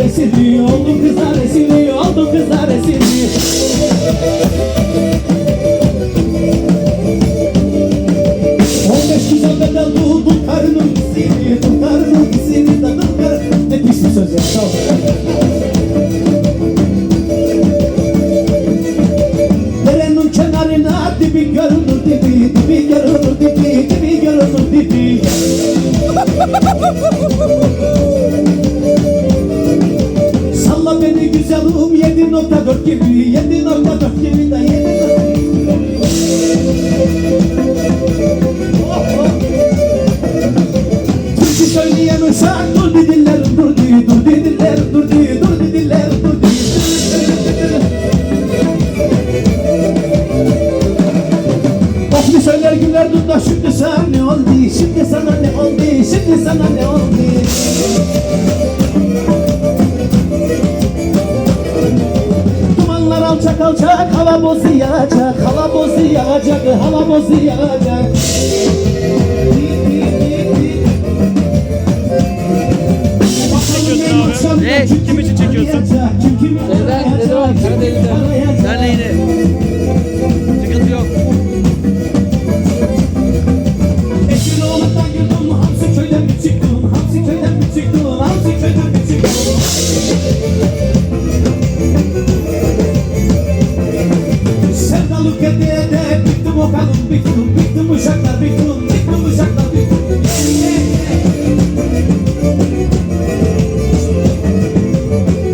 esirliyor Oldum kızlar esirliyor Oldum kızlar esirliyor. gibi Yedi nokta dört gibi de. Yedi Türkü söyleyemezsen dur bir dillerim dur diye dur bir dillerim dur diye dur bir dillerim dur diye Başka söyler güler durda şimdi sen ne oldu şimdi sana ne oldu şimdi sana ne oldu? Dumanlar alçak alçak hava bozu yağacak Hava bozu yağacak hava bozu yağacak abi? Ne? Kim için çekiyorsun? Bittim Bittim uşaklar bittim Bittim uşaklar bittim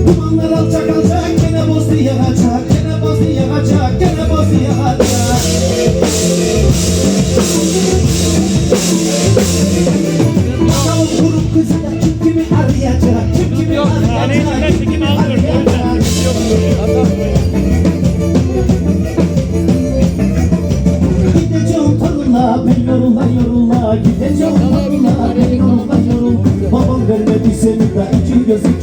Dumanlar alçak alçak Gene bozdu yakacak Gene bozdu yakacak Gene bozdu yakacak Bakalım kurup kızına kim kimi arayacak Kim kimi arayacak Kim kimi arayacak yorula yorula Gideceğim. Tarla ben yorula yorulla Babam vermedi seni de iki gözü